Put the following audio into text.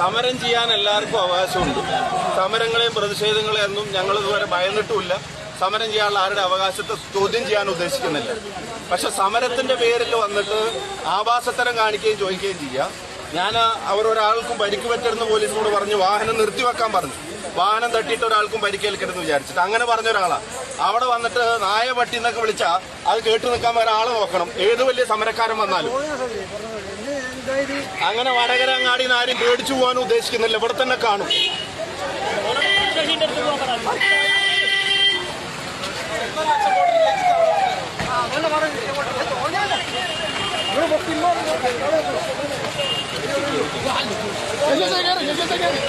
സമരം ചെയ്യാൻ എല്ലാവർക്കും അവകാശമുണ്ട്. സമരങ്ങളെയും പ്രതിഷേധങ്ങളെയും ഒന്നും ഞങ്ങൾ ഇതുവരെ ഭയന്നിട്ടുമില്ല. സമരം ചെയ്യാനുള്ള ആരുടെ അവകാശത്തെ ചോദ്യം ചെയ്യാൻ ഉദ്ദേശിക്കുന്നില്ല. പക്ഷെ സമരത്തിന്റെ പേരിൽ വന്നിട്ട് ആവാസത്തരം കാണിക്കുകയും ചോദിക്കുകയും ചെയ്യുക ഞാൻ അവരൊരാൾക്കും പരിക്ക് പറ്റരുന്ന പോലീസിനോട് പറഞ്ഞു വാഹനം നിർത്തിവെക്കാൻ പറഞ്ഞു. വാഹനം തട്ടിയിട്ട് ഒരാൾക്കും പരിക്കേൽക്കരുതെന്ന് വിചാരിച്ചിട്ട്. അങ്ങനെ പറഞ്ഞ ഒരാളാണ് അവിടെ വന്നിട്ട് നായ പട്ടി എന്നൊക്കെ വിളിച്ചാൽ അത് കേട്ടു നിൽക്കാൻ ഒരാളെ നോക്കണം. ഏത് വലിയ സമരക്കാരൻ വന്നാലും. അങ്ങനെ വടകര അങ്ങാടി ആരും പേടിച്ചു പോകാനും ഉദ്ദേശിക്കുന്നില്ല. ഇവിടെ തന്നെ കാണും. اجازه غيرك اجازه غيرك